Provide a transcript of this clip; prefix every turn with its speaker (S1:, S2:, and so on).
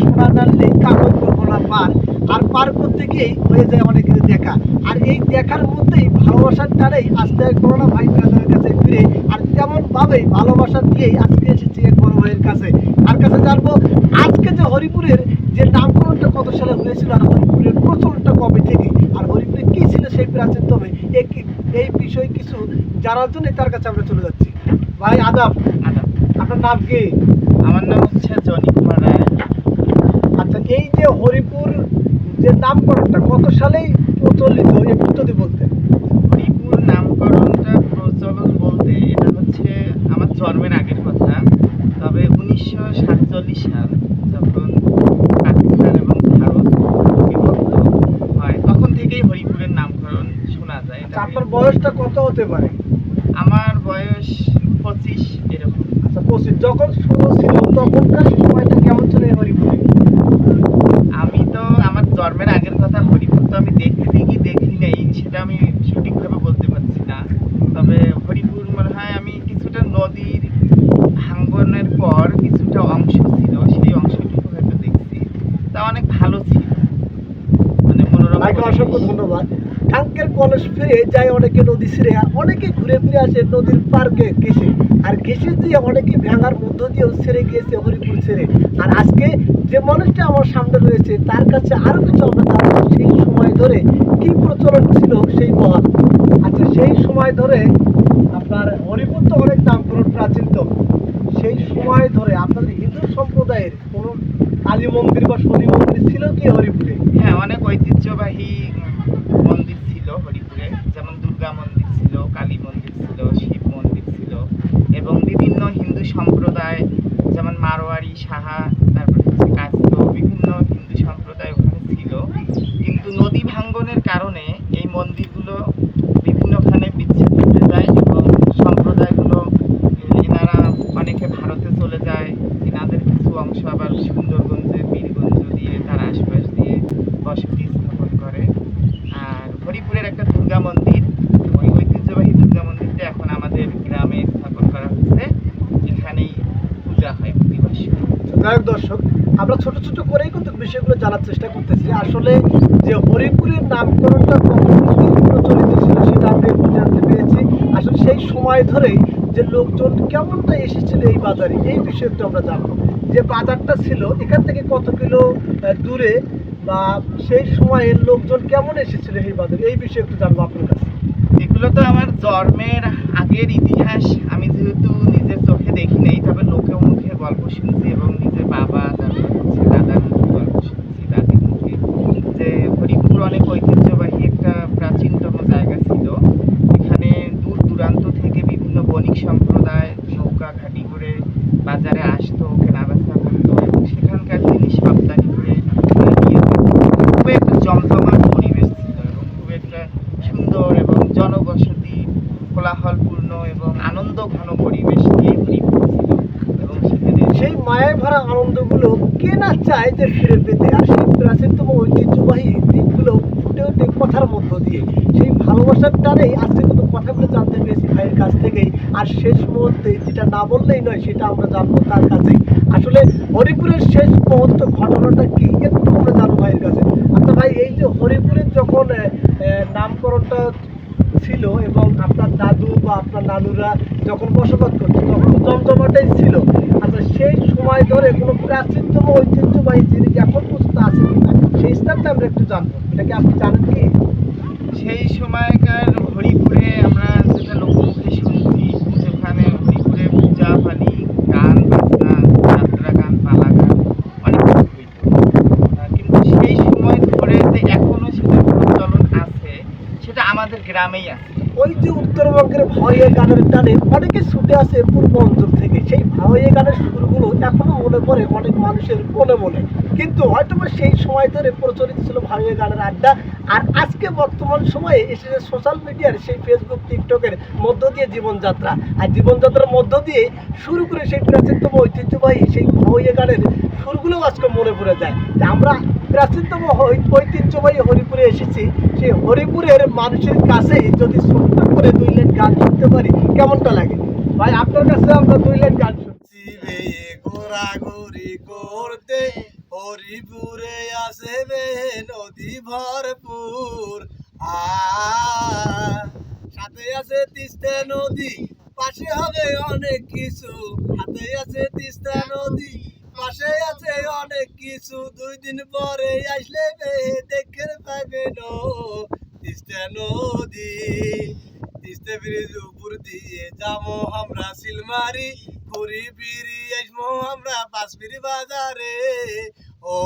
S1: সোনা জানলে কাগজ ঘোড়া পার। আর পার করতে গিয়েই হয়ে যায় অনেকের দেখা। আর এই দেখার মধ্যেই ভালোবাসার টানেই আজকে করোনা ভাই ব্রাদারের কাছে ফিরে আর তেমন ভাবেই ভালোবাসা দিয়েই আজকে এসেছি এক বড় ভাইয়ের কাছে। আর কাছে জানব আজকে যে হরিপুরের যে নামকরণটা কত সালে হয়েছিল আর হরিপুরের প্রচলনটা কবে থেকে আর হরিপুরে কি ছিল সেই প্রাচীন তবে এই এই বিষয়ে কিছু জানার জন্য তার কাছে আমরা চলে যাচ্ছি। ভাই আদাব
S2: আদাব।
S1: আপনার নাম কি?
S2: আমার নাম হচ্ছে জনি কুমার রায়।
S1: এই যে হরিপুর যে নামকরণটা কত সালেই প্রচলিত একটু যদি বলতেন
S2: হরিপুর নামকরণটা প্রচলন বলতে এটা হচ্ছে আমার জন্মের আগের কথা। তবে উনিশশো সাতচল্লিশ সাল যখন পাকিস্তান এবং ভারত বিভক্ত হয় তখন থেকেই হরিপুরের নামকরণ শোনা যায়।
S1: আচ্ছা আপনার বয়সটা কত হতে পারে?
S2: আমার বয়স পঁচিশ এরকম।
S1: আচ্ছা পঁচিশ। যখন শুরু ছিল তখনকার সময়টা কেমন ছিল এই হরিপুরে
S2: আমি তো আমার জন্মের আগের কথা হরিপুর তো আমি দেখছি কি দেখি নেই সেটা আমি সঠিকভাবে বলতে পারছি না তবে হরিপুর মনে হয় আমি কিছুটা নদীর ভাঙ্গনের পর কিছুটা অংশ ছিল সেই অংশটুকু হয়তো দেখছি তা অনেক ভালো ছিল মানে মনোরম
S1: ভাইকে অসংখ্য ধন্যবাদ। কাঙ্কের কলেজ ফিরে যায় অনেকে নদী ছিঁড়ে, আর অনেকে ঘুরে ফিরে আসে নদীর পার্কে ঘেসে আর ঘেসে দিয়ে অনেকে ভেঙার মধ্য দিয়েও ছেড়ে গিয়েছে হরিপুর ছেড়ে। আর আজকে যে মানুষটা আমার সামনে রয়েছে, তার কাছে আরও কিছু আমরা সেই সময় ধরে কি প্রচলন ছিল সেই মহান আচ্ছা সেই সময় ধরে আপনার হরিপুর তো অনেক নামকরণ প্রাচীনতম সেই সময় ধরে আপনাদের হিন্দু সম্প্রদায়ের কোনো কালী মন্দির বা শনি মন্দির ছিল কি হরিপুরে?
S2: হ্যাঁ অনেক ঐতিহ্যবাহী মন্দির ছিল হরিপুরে যেমন দুর্গা মন্দির ছিল কালী মন্দির ছিল শিব মন্দির ছিল এবং বিভিন্ন হিন্দু সম্প্রদায় মারোয়ারি সাহা, তারপর হচ্ছে কাস্ত বিভিন্ন হিন্দু সম্প্রদায় ওখানে ছিল। কিন্তু নদী ভাঙ্গনের কারণে এই মন্দিরগুলো বিভিন্নখানে বিচ্ছেদ হতে যায় এবং সম্প্রদায়গুলো, এনারা অনেকে ভারতে চলে যায়, এনাদের কিছু অংশ আবার সুন্দরগঞ্জে, বীরগঞ্জ দিয়ে, তার আশপাশ দিয়ে বসতি স্থাপন করে। আর হরিপুরের একটা দুর্গা মন্দির, ওই ঐতিহ্যবাহী দুর্গা মন্দিরটা এখন আমাদের গ্রামে স্থাপন করা হয়েছে এখানেই পূজা হয় প্রতি বছর
S1: গায়ক দর্শক, আমরা ছোট ছোট করেই কিন্তু বিষয়গুলো জানার চেষ্টা করতেছি। আসলে যে হরিপুরের নামকরণটা প্রচলিত ছিল সেটা আমরা একটু জানতে পেরেছি। আসলে সেই সময় ধরেই যে লোকজন কেমনটা এসেছিল এই বাজারে, এই বিষয়ে একটু আমরা জানব। যে বাজারটা ছিল, এখান থেকে কত কিলো দূরে বা সেই সময়ের লোকজন কেমন এসেছিল এই বাজারে, এই বিষয়ে একটু জানব আপনার কাছে।
S2: এগুলো তো আমার জন্মের আগের ইতিহাস। আমি যেহেতু নিজের চোখে দেখি নাই, তবে লোকে গল্প শুনছি এবং নিজের বাবা, তারপর দাদার মুখে গল্প শুনছি, দাদির মুখে। যে হরিপুর অনেক ঐতিহ্যবাহী একটা প্রাচীনতম জায়গা ছিল। এখানে দূর দূরান্ত থেকে বিভিন্ন বণিক সম্প্রদায় নৌকা ঘাটি করে বাজারে আসতো, কেনাবেচা করতো এবং সেখানকার জিনিস রপ্তানি করে খুব একটা জমজমাট পরিবেশ ছিল এবং খুব একটা সুন্দর এবং জনবসতি, কোলাহলপূর্ণ এবং আনন্দ ঘন পরিবেশ নিয়ে হরিপুর
S1: সেই মায়ের ভরা আনন্দগুলো কে না চায় যে ফিরে পেতে? আর সেই প্রাচীনতম ঐতিহ্যবাহী দিকগুলো ফুটে ওঠে কথার মধ্য দিয়ে। সেই ভালোবাসার টানেই আজকে কিন্তু কথাগুলো জানতে পেরেছি ভাইয়ের কাছ থেকেই। আর শেষ মুহূর্তে যেটা না বললেই নয়, সেটা আমরা জানব তার কাছেই। আসলে হরিপুরের শেষ মুহূর্ত ঘটনাটা কি? একটু আমরা জানব ভাইয়ের কাছে? আচ্ছা ভাই, এই যে হরিপুরের যখন নামকরণটা ছিল এবং আপনার দাদু বা আপনার নানুরা যখন বসবাস করতো, তখন জমজমাটাই ছিল। সময় ধরে কোনো প্রাচীনতম ঐতিহ্যবাহী জিনিস এখন পর্যন্ত আছে সেই স্থানটা আমরা একটু জানব। এটা কি আপনি জানেন কি?
S2: সেই সময়কার হরিপুরে আমরা যেটা লোকমুখে শুনছি সেখানে হরিপুরে পূজা পালি গান, বাজনা, যাত্রা গান, পালা গান, অনেক কিন্তু সেই সময় ধরে যে এখনও সেটা প্রচলন আছে, সেটা আমাদের গ্রামেই আছে।
S1: ওই যে উত্তরবঙ্গের ভাওয়াইয়া গানের টানে অনেকে ছুটে আসে পূর্ব অঞ্চল থেকে। সেই ভাওয়াইয়া গানের সুরগুলো এখনও মনে পড়ে অনেক মানুষের মনে মনে। কিন্তু হয়তো সেই সময় ধরে প্রচলিত ছিল ভাওয়াইয়া গানের আড্ডা। আর আজকে বর্তমান সময়ে এসেছে সোশ্যাল মিডিয়ার সেই ফেসবুক টিকটকের মধ্য দিয়ে জীবনযাত্রা। আর জীবনযাত্রার মধ্য দিয়ে শুরু করে সেই প্রাচীনতম ঐতিহ্যবাহী সেই ভাওয়াইয়া গানের সুরগুলো আজকে মনে পড়ে যায়। আমরা প্রাচীনতম ঐতিহ্যবাহী হরিপুরে এসেছি। সেই হরিপুরের মানুষের কাছে যদি ছোট্ট করে দুই লাইন গান শুনতে পারি? কেমনটা লাগে? ভাই, আপনার কাছে আমরা দুই লাইন গান শুনছি
S3: ঘোরাঘুরি করতে পরে আছে রে নদী ভরপুর। সাথে আছে তিস্তা নদী, পাশে হবে অনেক কিছু। হাতে আছে তিস্তা নদী, পাশে আছে অনেক কিছু। দুই দিন পরে আসলে দেখে পাবে নো তিস্তা নদী, তিস্তা ব্রিজ উপর দিয়ে যাব আমরা সিলমারি ঘুরি ফিরি আসব আমরা পাঁচবিরি বাজারে। ও